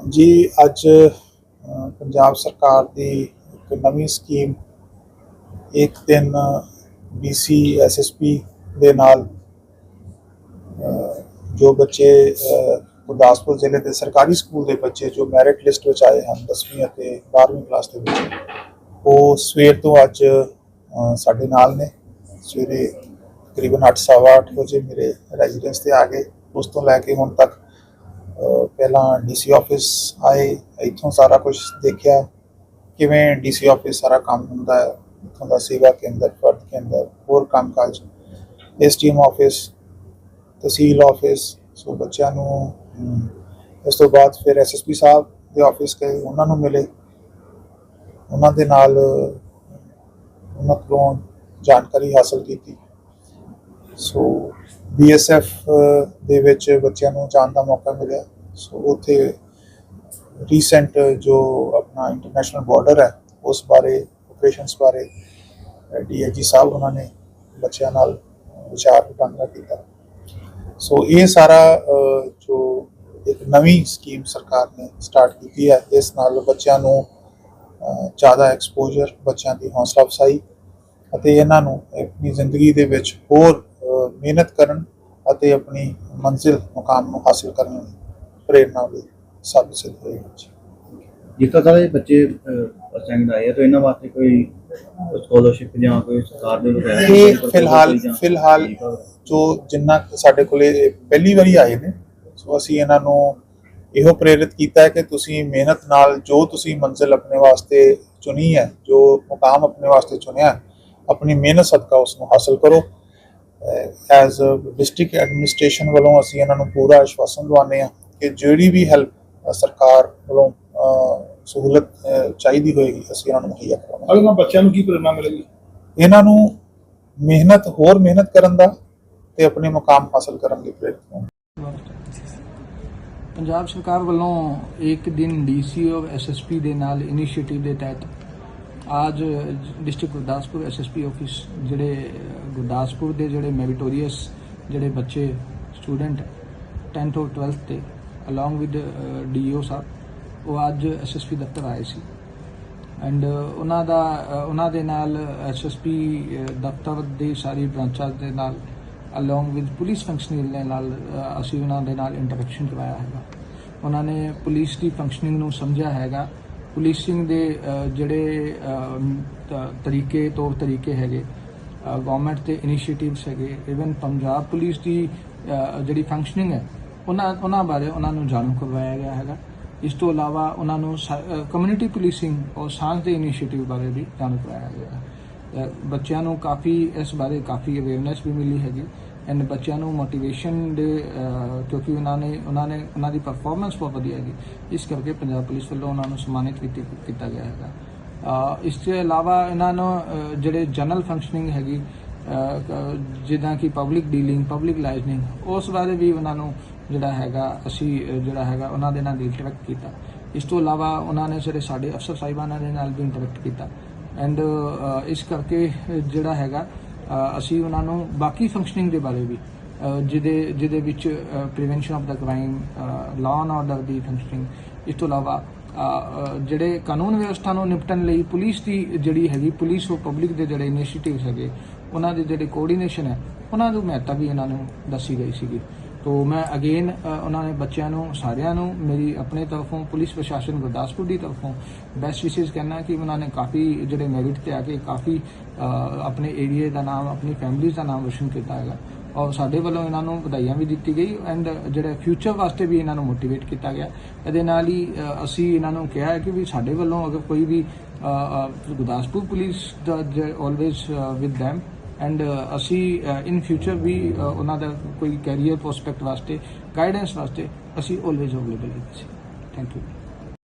ਜੀ, ਅੱਜ ਪੰਜਾਬ ਸਰਕਾਰ ਦੀ ਇੱਕ ਨਵੀਂ ਸਕੀਮ ਇੱਕ ਦਿਨ BC SSP ਦੇ ਨਾਲ ਜੋ ਬੱਚੇ ਗੁਰਦਾਸਪੁਰ ਜ਼ਿਲ੍ਹੇ ਦੇ ਸਰਕਾਰੀ ਸਕੂਲ ਦੇ ਬੱਚੇ ਜੋ ਮੈਰਿਟ ਲਿਸਟ ਵਿੱਚ ਆਏ ਹਨ 10ਵੀਂ ਅਤੇ 12ਵੀਂ ਕਲਾਸ ਦੇ ਵਿੱਚ, ਉਹ ਸਵੇਰ ਤੋਂ ਅੱਜ ਸਾਡੇ ਨਾਲ ਨੇ। ਸਵੇਰੇ ਤਕਰੀਬਨ 8:30 ਵਜੇ ਮੇਰੇ ਰੈਜ਼ੀਡੈਂਸ ਤੇ ਆ ਗਏ। ਉਸ ਤੋਂ ਲੈ ਕੇ ਹੁਣ ਤੱਕ ਪਹਿਲਾਂ ਡੀਸੀ ਆਫਿਸ ਆਏ, ਇੱਥੋਂ ਸਾਰਾ ਕੁਝ ਦੇਖਿਆ। ਕਿਵੇਂ ਡੀਸੀ ਆਫਿਸ ਸਾਰਾ ਕੰਮ ਹੁੰਦਾ ਹੈ, ਇੱਥੋਂ ਦਾ ਸੇਵਾ ਕੇਂਦਰ, ਫਰਦ ਕੇਂਦਰ, ਹੋਰ ਕੰਮਕਾਜ STM office tehsil office so ਬੱਚਿਆਂ ਨੂੰ ਇਸ ਤੋਂ ਬਾਅਦ ਫਿਰ ਐਸਐਸਪੀ ਸਾਹਿਬ ਦੇ ਆਫਿਸ ਗਏ, ਉਹਨਾਂ ਨੂੰ ਮਿਲੇ। ਉਹਨਾਂ ਦੇ ਨਾਲ, ਉਹਨਾਂ ਤੋਂ ਜਾਣਕਾਰੀ ਹਾਸਲ ਕੀਤੀ। ਸੋ ਬੀਐਸਐਫ ਦੇ ਵਿੱਚ ਬੱਚਿਆਂ ਨੂੰ ਜਾਣ ਦਾ ਮੌਕਾ ਮਿਲਿਆ। ਸੋ ਉੱਥੇ ਰੀਸੈਂਟ ਜੋ ਆਪਣਾ ਇੰਟਰਨੈਸ਼ਨਲ ਬਾਰਡਰ ਹੈ, ਉਸ ਬਾਰੇ ਆਪਰੇਸ਼ਨਸ ਬਾਰੇ ਡੀਆਈਜੀ ਸਾਹਿਬ ਉਹਨਾਂ ਨੇ ਬੱਚਿਆਂ ਨਾਲ ਵਿਚਾਰ ਵਟਾਂਦਰਾ ਕੀਤਾ। ਸੋ ਇਹ ਸਾਰਾ ਜੋ ਇੱਕ ਨਵੀਂ ਸਕੀਮ ਸਰਕਾਰ ਨੇ ਸਟਾਰਟ ਕੀਤੀ ਹੈ, ਇਸ ਨਾਲ ਬੱਚਿਆਂ ਨੂੰ ਜ਼ਿਆਦਾ ਐਕਸਪੋਜ਼ਰ ਬੱਚਿਆਂ ਦੀ ਹੌਸਲਾ ਅਫਸਾਈ ਅਤੇ ਇਹਨਾਂ ਨੂੰ ਆਪਣੀ ਜ਼ਿੰਦਗੀ ਦੇ ਵਿੱਚ ਹੋਰ ਮਿਹਨਤ ਕਰਨ ਅਤੇ ਆਪਣੀ ਮੰਜ਼ਿਲ ਮੁਕਾਮ ਨੂੰ ਹਾਸਿਲ ਕਰਨ ਲਈ ਪ੍ਰੇਰਨਾ ਵੀ ਸਾਬਿਤ ਸਿੱਧ ਹੋਏਗੀ ਜੀ। ਜਿਸ ਤਰ੍ਹਾਂ ਸਾਰੇ ਬੱਚੇ ਅਸੈਂਡ ਆਏ ਤਾਂ ਇਹਨਾਂ ਵਾਸਤੇ ਕੋਈ ਸਕਾਲਰਸ਼ਿਪ ਜਾਂ ਕੋਈ ਸਰਕਾਰ ਦੇ ਵੱਲੋਂ ਇਹ ਫਿਲਹਾਲ ਫਿਲਹਾਲ ਜੋ ਜਿੰਨਾ ਸਾਡੇ ਕੋਲੇ ਪਹਿਲੀ ਵਾਰੀ ਆਏ ਨੇ ਸੋ ਅਸੀਂ ਇਹਨਾਂ ਨੂੰ ਇਹੋ ਪ੍ਰੇਰਿਤ ਕੀਤਾ ਹੈ ਕਿ ਤੁਸੀਂ ਮਿਹਨਤ ਨਾਲ ਜੋ ਤੁਸੀਂ ਮੰਜ਼ਿਲ ਆਪਣੇ ਵਾਸਤੇ ਚੁਣੀ ਹੈ ਜੋ ਮੁਕਾਮ ਆਪਣੇ ਵਾਸਤੇ ਚੁਣਿਆ ਹੈ, ਆਪਣੀ ਮਿਹਨਤ ਸਦਕਾ ਉਸ ਨੂੰ ਹਾਸਲ ਕਰੋ ਐਜ਼ ਡਿਸਟ੍ਰਿਕਟ ਐਡਮਿਨਿਸਟ੍ਰੇਸ਼ਨ ਵੱਲੋਂ ਅਸੀਂ ਇਹਨਾਂ ਨੂੰ ਪੂਰਾ ਆਸ਼ਵਾਸਨ ਦਵਾਉਂਦੇ ਹਾਂ ਕਿ ਜਿਹੜੀ ਵੀ ਹੈਲਪ ਸਰਕਾਰ ਵੱਲੋਂ ਸਹੂਲਤ ਚਾਹੀਦੀ ਹੋਏਗੀ ਅਸੀਂ ਇਹਨਾਂ ਨੂੰ ਮੁਹੱਈਆ ਕਰਾਵਾਂਗੇ। ਅਗਰ ਬੱਚਿਆਂ ਨੂੰ ਕੀ ਪ੍ਰੇਰਣਾ ਮਿਲੇਗੀ? ਇਹਨਾਂ ਨੂੰ ਮਿਹਨਤ ਹੋਰ ਮਿਹਨਤ ਕਰਨ ਦਾ ਤੇ ਆਪਣੇ ਮੁਕਾਮ ਹਾਸਲ ਕਰਨ ਦੀ ਪ੍ਰੇਰਿਤ ਹੋਣ ਪੰਜਾਬ ਸਰਕਾਰ ਵੱਲੋਂ ਇੱਕ ਦਿਨ ਡੀਸੀ ਔਰ ਐਸਐਸਪੀ ਦੇ ਨਾਲ ਇਨੀਸ਼ੀਏਟਿਵ ਦੇ ਤਹਿਤ ਅੱਜ ਡਿਸਟ੍ਰਿਕਟ ਗੁਰਦਾਸਪੁਰ ਐਸਐਸਪੀ ਆਫਿਸ ਜਿਹੜੇ ਗੁਰਦਾਸਪੁਰ ਦੇ ਜਿਹੜੇ ਮੈਰੀਟੋਰੀਅਸ ਜਿਹੜੇ ਬੱਚੇ ਸਟੂਡੈਂਟ 10th ਔਰ 12th ਤੇ ਅਲੋਂਗ ਵਿਦ ਡੀਓ ਸਾਹਿਬ ਉਹ ਅੱਜ ਐਸਐਸਪੀ ਦਫ਼ਤਰ ਆਏ ਸੀ ਐਂਡ ਉਹਨਾਂ ਦਾ ਉਹਨਾਂ ਦੇ ਨਾਲ ਐਸਐਸਪੀ ਦਫ਼ਤਰ ਦੇ ਸਾਰੀ ਬ੍ਰਾਂਚਾਂ ਦੇ ਨਾਲ ਅਲੋਂਗ ਵਿਦ ਪੁਲਿਸ ਫੰਕਸ਼ਨਲ ਦੇ ਨਾਲ ਅਸੀਂ ਉਹਨਾਂ ਦੇ ਨਾਲ ਇੰਟਰੈਕਸ਼ਨ ਕਰਵਾਇਆ ਹੈਗਾ ਉਹਨਾਂ ਨੇ ਪੁਲਿਸ ਦੀ ਫੰਕਸ਼ਨਿੰਗ ਨੂੰ ਸਮਝਿਆ ਹੈਗਾ ਪੁਲਿਸਿੰਗ ਦੇ ਜਿਹੜੇ ਤਰੀਕੇ, ਤੌਰ ਤਰੀਕੇ ਹੈਗੇ ਗਵਰਨਮੈਂਟ ਦੇ ਇਨੀਸ਼ੀਏਟਿਵਸ ਹੈਗੇ ਇਵਨ ਪੰਜਾਬ ਪੁਲਿਸ ਦੀ ਜਿਹੜੀ ਫੰਕਸ਼ਨਿੰਗ ਹੈ, ਉਹਨਾਂ ਉਹਨਾਂ ਬਾਰੇ ਉਹਨਾਂ ਨੂੰ ਜਾਣੂ ਕਰਵਾਇਆ ਗਿਆ ਹੈਗਾ। ਇਸ ਤੋਂ ਇਲਾਵਾ ਉਹਨਾਂ ਨੂੰ ਕਮਿਊਨਿਟੀ ਪੁਲਿਸਿੰਗ ਔਰ ਸਾਂਝ ਦੇ ਇਨੀਸ਼ੀਏਟਿਵ ਬਾਰੇ ਵੀ ਜਾਣੂ ਕਰਵਾਇਆ ਗਿਆ। ਬੱਚਿਆਂ ਨੂੰ ਕਾਫੀ ਇਸ ਬਾਰੇ ਕਾਫੀ ਅਵੇਅਰਨੈਸ ਵੀ ਮਿਲੀ ਹੈਗੀ। ਐਂਡ ਬੱਚਿਆਂ ਨੂੰ ਮੋਟੀਵੇਸ਼ਨ ਦੇ ਕਿਉਂਕਿ ਉਹਨਾਂ ਨੇ ਉਹਨਾਂ ਨੇ, ਉਹਨਾਂ ਦੀ ਪਰਫਾਰਮੈਂਸ ਬਹੁਤ ਵਧੀਆ ਹੈਗੀ। ਇਸ ਕਰਕੇ ਪੰਜਾਬ ਪੁਲਿਸ ਵੱਲੋਂ ਉਹਨਾਂ ਨੂੰ ਸਨਮਾਨਿਤ ਕੀਤੀ ਕੀਤਾ ਗਿਆ ਹੈਗਾ। ਇਸ ਤੋਂ ਇਲਾਵਾ ਇਹਨਾਂ ਨੂੰ ਜਿਹੜੇ ਜਨਰਲ ਫੰਕਸ਼ਨਿੰਗ ਹੈਗੀ ਜਿੱਦਾਂ ਕਿ ਪਬਲਿਕ ਡੀਲਿੰਗ ਪਬਲਿਕ ਲਾਈਜ਼ਨਿੰਗ ਉਸ ਬਾਰੇ ਵੀ ਉਹਨਾਂ ਨੂੰ ਜਿਹੜਾ ਹੈਗਾ, ਅਸੀਂ ਜਿਹੜਾ ਹੈਗਾ, ਉਹਨਾਂ ਦੇ ਨਾਲ ਵੀ ਇੰਟਰੈਕਟ ਕੀਤਾ। ਇਸ ਤੋਂ ਇਲਾਵਾ ਉਹਨਾਂ ਨੇ ਜਿਹੜੇ ਸਾਡੇ ਅਫਸਰ ਸਾਹਿਬਾਨਾਂ ਦੇ ਨਾਲ ਵੀ ਇੰਟਰੈਕਟ ਕੀਤਾ। ਐਂਡ ਇਸ ਕਰਕੇ ਜਿਹੜਾ ਹੈਗਾ ਅਸੀਂ ਉਹਨਾਂ ਨੂੰ ਬਾਕੀ ਫੰਕਸ਼ਨਿੰਗ ਦੇ ਬਾਰੇ ਵੀ ਜਿਹਦੇ ਜਿਹਦੇ ਵਿੱਚ ਪ੍ਰੀਵੈਂਸ਼ਨ ਆਫ ਦਾ ਕ੍ਰਾਈਮ ਲਾਅ ਐਂਡ ਆਰਡਰ ਦੀ ਫੰਕਸ਼ਨਿੰਗ ਇਸ ਤੋਂ ਇਲਾਵਾ ਜਿਹੜੇ ਕਾਨੂੰਨ ਵਿਵਸਥਾ ਨੂੰ ਨਿਪਟਣ ਲਈ ਪੁਲਿਸ ਦੀ ਜਿਹੜੀ ਹੈਗੀ, ਪੁਲਿਸ ਉਹ ਪਬਲਿਕ ਦੇ ਜਿਹੜੇ ਇਨੀਸ਼ੀਏਟਿਵਸ ਹੈਗੇ, ਉਹਨਾਂ ਦੇ ਜਿਹੜੇ ਕੋਆਰਡੀਨੇਸ਼ਨ ਹੈ, ਉਹਨਾਂ ਦੀ ਮਹੱਤਤਾ ਵੀ ਇਹਨਾਂ ਨੂੰ ਦੱਸੀ ਗਈ ਸੀਗੀ। ਤੋ ਮੈਂ ਅਗੇਨ ਉਹਨਾਂ ਨੇ ਬੱਚਿਆਂ ਨੂੰ, ਸਾਰਿਆਂ ਨੂੰ ਮੇਰੀ ਆਪਣੇ ਤਰਫੋਂ, ਪੁਲਿਸ ਪ੍ਰਸ਼ਾਸਨ ਗੁਰਦਾਸਪੁਰ ਦੀ ਤਰਫੋਂ ਬੈਸਟ ਵਿਸ਼ੇਸ ਕਹਿਣਾ ਕਿ ਉਹਨਾਂ ਨੇ ਕਾਫੀ ਜਿਹੜੇ ਮੈਰਿਟ ਤੇ ਆ ਕੇ ਕਾਫੀ ਆਪਣੇ ਏਰੀਆ ਦਾ ਨਾਮ, ਆਪਣੀ ਫੈਮਿਲੀ ਦਾ ਨਾਮ ਰੋਸ਼ਨ ਕੀਤਾ ਹੈਗਾ। ਔਰ ਸਾਡੇ ਵੱਲੋਂ ਇਹਨਾਂ ਨੂੰ ਵਧਾਈਆਂ ਵੀ ਦਿੱਤੀ ਗਈ ਐਂਡ ਜਿਹੜਾ ਫਿਊਚਰ ਵਾਸਤੇ ਵੀ ਇਹਨਾਂ ਨੂੰ ਮੋਟੀਵੇਟ ਕੀਤਾ ਗਿਆ। ਇਹਦੇ ਨਾਲ ਹੀ ਅਸੀਂ ਇਹਨਾਂ ਨੂੰ ਕਿਹਾ ਹੈ ਕਿ ਵੀ ਸਾਡੇ ਵੱਲੋਂ ਅਗਰ ਕੋਈ ਵੀ ਗੁਰਦਾਸਪੁਰ ਪੁਲਿਸ ਦਾ always with them and uh, ਅਸੀਂ uh, ਇਨ ਫਿਊਚਰ ਵੀ uh, ਉਹਨਾਂ ਦਾ ਕੋਈ ਕੈਰੀਅਰ ਪ੍ਰੋਸਪੈਕਟ ਵਾਸਤੇ ਗਾਈਡੈਂਸ ਵਾਸਤੇ ਅਸੀਂ ਆਲਵੇਜ਼ ਅਵੇਲੇਬਲ ਹਾਂ ਥੈਂਕ ਯੂ